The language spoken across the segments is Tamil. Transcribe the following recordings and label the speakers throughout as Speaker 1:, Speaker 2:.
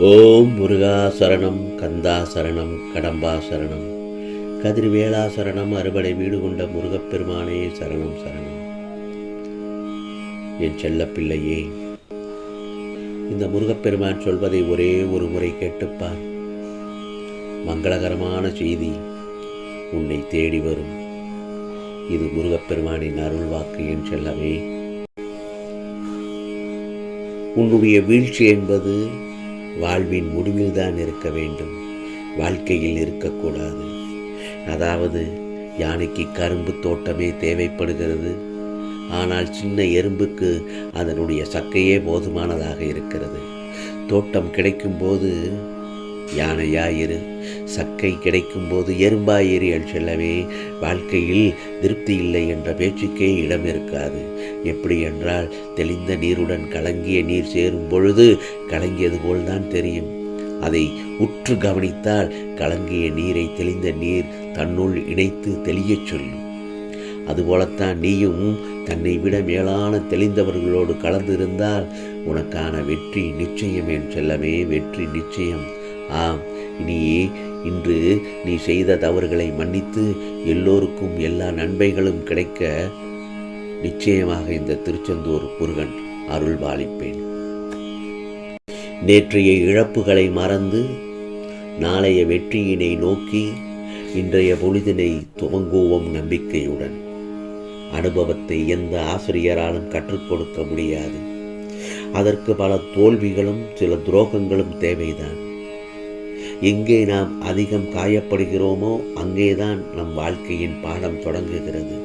Speaker 1: ஓம் முருகா சரணம் கந்தா சரணம் கடம்பா சரணம் கதிர்வேளா சரணம் அறுபடை வீடு கொண்ட முருகப்பெருமானே சரணம் சரணம். என் செல்லப்பிள்ளையே இந்த முருகப்பெருமான் சொல்வதை ஒரே ஒரு முறை கேட்டுப்பார். மங்களகரமான செய்தி உன்னை தேடி வரும். இது முருகப்பெருமானின் அருள் வாக்கு என் செல்லவே உன்னுடைய வீழ்ச்சி என்பது வாழ்வின் முடிவில்தான் இருக்க வேண்டும். வாழ்க்கையில் இருக்கக்கூடாது. அதாவது யானைக்கு கரும்பு தோட்டமே தேவைப்படுகிறது. ஆனால் சின்ன எறும்புக்கு அதனுடைய சக்கையே போதுமானதாக இருக்கிறது. தோட்டம் கிடைக்கும்போது யானையாயிரு சக்கை கிடைக்கும்போது எறும்பாயிரு என் செல்லவே வாழ்க்கையில் திருப்தி இல்லை என்ற பேச்சுக்கே இடம் இருக்காது. எப்படி என்றால் தெளிந்த நீருடன் கலங்கிய நீர் சேரும் பொழுது கலங்கியது போல்தான் தெரியும். அதை உற்று கவனித்தால் கலங்கிய நீரை தெளிந்த நீர் தன்னுள் இணைத்து தெளியச் சொல்லும். அதுபோலத்தான் நீயும் தன்னை விட மேலான தெளிந்தவர்களோடு கலந்திருந்தால் உனக்கான வெற்றி நிச்சயம் என் செல்லமே வெற்றி நிச்சயம். ஆம் நீ இன்று நீ செய்த தவறுகளை மன்னித்து எல்லோருக்கும் எல்லா நன்மைகளும் கிடைக்க நிச்சயமாக இந்த திருச்செந்தூர் முருகன் அருள் பாலிப்பேன் நேற்றைய இழப்புகளை மறந்து நாளைய வெற்றியினை நோக்கி இன்றைய பொழுதினை துவங்குவோம் நம்பிக்கையுடன். அனுபவத்தை எந்த ஆசிரியராலும் கற்றுக் கொடுக்க முடியாது. அதற்கு பல தோல்விகளும் சில துரோகங்களும் தேவைதான். எங்கே நாம் அதிகம் காயப்படுகிறோமோ அங்கேதான் நம் வாழ்க்கையின் பாடம் தொடங்குகிறது.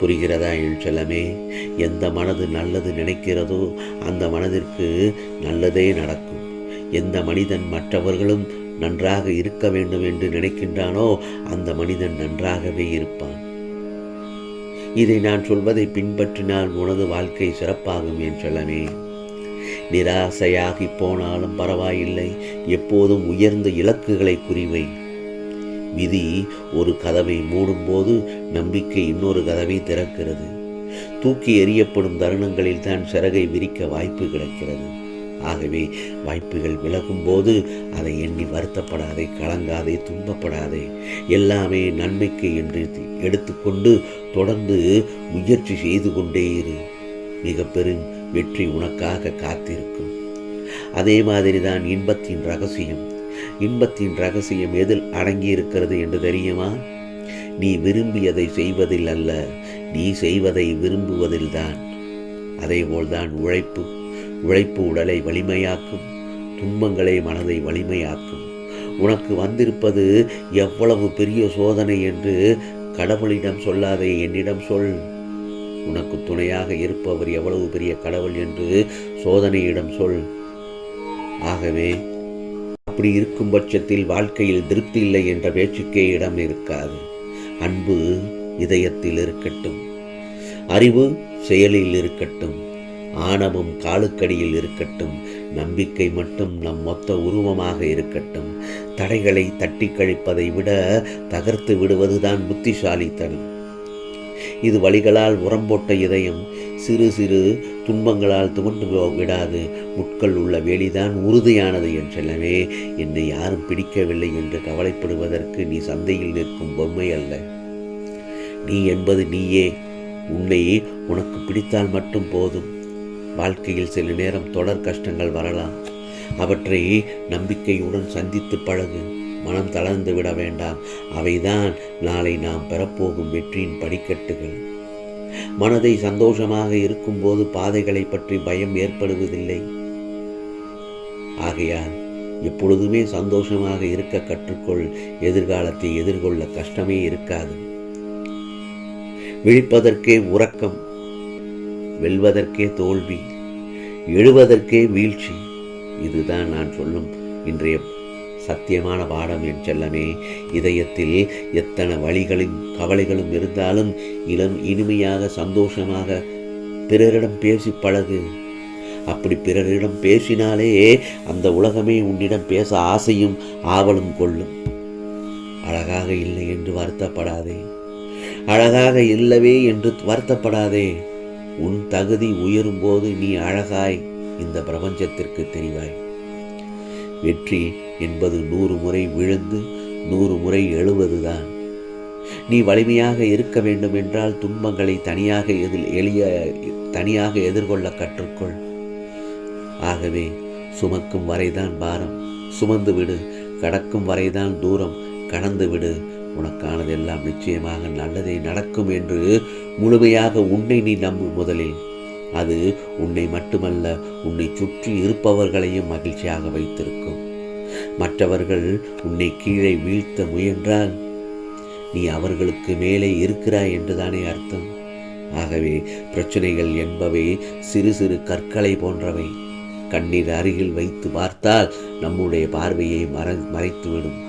Speaker 1: புரிகிறதா என் செல்லமே எந்த மனது நல்லது நினைக்கிறதோ அந்த மனதிற்கு நல்லதே நடக்கும். எந்த மனிதன் மற்றவர்களும் நன்றாக இருக்க வேண்டும் என்று நினைக்கின்றானோ அந்த மனிதன் நன்றாகவே இருப்பான். இதை நான் சொல்வதை பின்பற்றினால் உனது வாழ்க்கை சிறப்பாகும் என் செல்லமே நிராசையாகி போனாலும் பரவாயில்லை. எப்போதும் உயர்ந்த இலக்குகளை குறிவை. விதி ஒரு கதவை மூடும்போது நம்பிக்கை இன்னொரு கதவை திறக்கிறது. தூக்கி எறியப்படும் தருணங்களில் தான் சிறகை விரிக்க வாய்ப்பு கிடைக்கிறது. ஆகவே வாய்ப்புகள் விலகும் போது அதை எண்ணி வருத்தப்படாதே கலங்காதே துன்பப்படாதே. எல்லாமே நன்மைக்கு என்று எடுத்துக்கொண்டு தொடர்ந்து முயற்சி செய்து கொண்டே இரு. மிக பெரும் வெற்றி உனக்காக காத்திருக்கும். அதே மாதிரி தான் இன்பத்தின் ரகசியம். இன்பத்தின் ரகசியம் எதில் அடங்கியிருக்கிறது என்று தெரியுமா? நீ விரும்பியதை செய்வதில் அல்ல நீ செய்வதை விரும்புவதில்தான் அதேபோல்தான் உழைப்பு. உழைப்பு உடலை வலிமையாக்கும். துன்பங்களை மனதை வலிமையாக்கும். உனக்கு வந்திருப்பது எவ்வளவு பெரிய சோதனை என்று கடவுளிடம் சொல்லாதே என்னிடம் சொல். உனக்கு துணையாக இருப்பவர் எவ்வளவு பெரிய கடவுள் என்று சோதனையிடம் சொல். ஆகவே அப்படி இருக்கும் பட்சத்தில் வாழ்க்கையில் திருப்தி இல்லை என்ற பேச்சுக்கே இடம் இருக்காது. அன்பு இதயத்தில் இருக்கட்டும். அறிவு செயலில் இருக்கட்டும். ஆணவம் காலுக்கடியில் இருக்கட்டும். நம்பிக்கை மட்டும் நம் மொத்த உருவமாக இருக்கட்டும். தடைகளை தட்டி கழிப்பதை விட தகர்த்து விடுவதுதான் புத்திசாலித்தனம். இது வழிகளால் உரம் போட்ட இதயம் சிறு சிறு துன்பங்களால் துவண்டு விடாது. முட்கள் உள்ள வேலிதான் உறுதியானது என்றெல்லவே என்னை யாரும் பிடிக்கவில்லை என்று கவலைப்படுவதற்கு நீ சந்தையில் நிற்கும் பொம்மை அல்ல. நீ என்பது நீயே. உன்னை உனக்கு பிடித்தால் மட்டும் போதும். வாழ்க்கையில் சில நேரம் தொடர் கஷ்டங்கள் வரலாம். அவற்றை நம்பிக்கையுடன் சந்தித்து பழகு. மனம் தளர்ந்து விட வேண்டாம். அவைதான் நாளை நாம் பெறப்போகும் வெற்றியின் படிக்கட்டுகள். மனதை சந்தோஷமாக இருக்கும்போது பாதைகளை பற்றி பயம் ஏற்படுவதில்லை. ஆகையால் எப்பொழுதுமே சந்தோஷமாக இருக்க கற்றுக்கொள். எதிர்காலத்தை எதிர்கொள்ள கஷ்டமே இருக்காது. விழிப்பதற்கே உறக்கம் வெல்வதற்கே தோல்வி எழுவதற்கே வீழ்ச்சி. இதுதான் நான் சொல்லும் இன்றைய சத்தியமான பாடம் என் செல்லமே. இதயத்தில் எத்தனை வழிகளும் கவலைகளும் இருந்தாலும் இளம் இனிமையாக சந்தோஷமாக பிறரிடம் பேசி பழகு. அப்படி பிறரிடம் பேசினாலே அந்த உலகமே உன்னிடம் பேச ஆசையும் ஆவலும் கொள்ளும். அழகாக இல்லை என்று வருத்தப்படாதே. அழகாக இல்லவே என்று வருத்தப்படாதே. உன் தகுதி உயரும்போது நீ அழகாய் இந்த பிரபஞ்சத்திற்கு தெரிவாய். வெற்றி என்பது நூறு முறை விழுந்து நூறு முறை எழுவதுதான். நீ வலிமையாக இருக்க வேண்டும் என்றால் துன்பங்களை தனியாக எதில் எளிய தனியாக எதிர்கொள்ள கற்றுக்கொள். ஆகவே சுமக்கும் வரைதான் பாரம். சுமந்து விடு கடக்கும் வரைதான் தூரம். கடந்து விடு உனக்கானதெல்லாம் நிச்சயமாக நல்லதே நடக்கும் என்று முழுமையாக உன்னை நீ நம்பு முதலில். அது உன்னை மட்டுமல்ல உன்னை சுற்றி இருப்பவர்களையும் மகிழ்ச்சியாக வைத்திருக்கும். மற்றவர்கள் உன்னை கீழே வீழ்த்த முயன்றால் நீ அவர்களுக்கு மேலே இருக்கிறாய் என்றுதானே அர்த்தம். ஆகவே பிரச்சனைகள் என்பவை சிறு சிறு கற்களை போன்றவை. கண்ணீர் அருகில் வைத்து பார்த்தால் நம்முடைய பார்வையை மற மறைத்துவிடும்.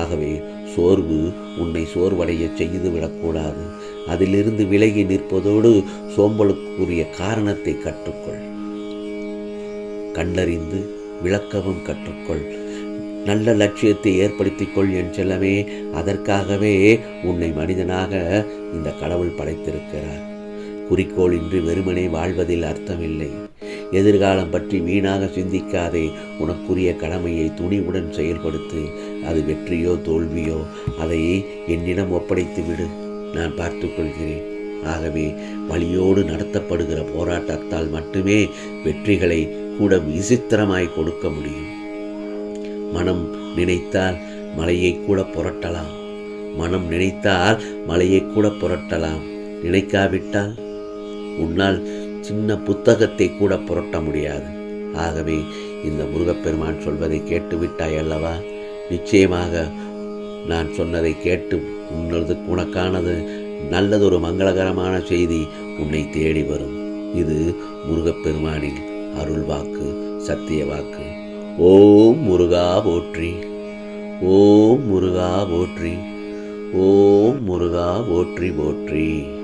Speaker 1: ஆகவே சோர்வு உன்னை சோர்வடைய செய்து விடக்கூடாது அதிலிருந்து விலகி நிற்பதோடு சோம்பலுக்குரிய காரணத்தை கற்றுக்கொள். கண்டறிந்து விளக்கவும் கற்றுக்கொள். நல்ல லட்சியத்தை ஏற்படுத்திக் கொள் என் செல்லமே. அதற்காகவே உன்னை மனிதனாக இந்த கடவுள் படைத்திருக்கிறார். குறிக்கோள் இன்றி வெறுமனே வாழ்வதில் அர்த்தமில்லை. எதிர்காலம் பற்றி வீணாக சிந்திக்காதே. உனக்குரிய கடமையை துணிவுடன் செயல்படுத்து. அது வெற்றியோ தோல்வியோ. அதை என்னிடம் ஒப்படைத்து விடு நான் பார்த்து கொள்கிறேன் ஆகவே வழியோடு நடத்தப்படுகிற போராட்டத்தால் மட்டுமே வெற்றிகளை கூட விசித்திரமாய் கொடுக்க முடியும். மனம் நினைத்தால் மலையை கூட புரட்டலாம். மனம் நினைத்தால் மலையை கூட புரட்டலாம். நினைக்காவிட்டால் உன்னால் சின்ன புத்தகத்தை கூட புரட்ட முடியாது. ஆகவே இந்த முருகப்பெருமான் சொல்வதை கேட்டுவிட்டாய் அல்லவா? நிச்சயமாக நான் சொன்னதை கேட்டு உன்னது உனக்கானது நல்லதொரு மங்களகரமான செய்தி உன்னை தேடி வரும். இது முருகப்பெருமானின் அருள் வாக்கு சத்திய வாக்கு. ஓம் முருகா போற்றி. ஓம் முருகா போற்றி. ஓம் முருகா போற்றி போற்றி.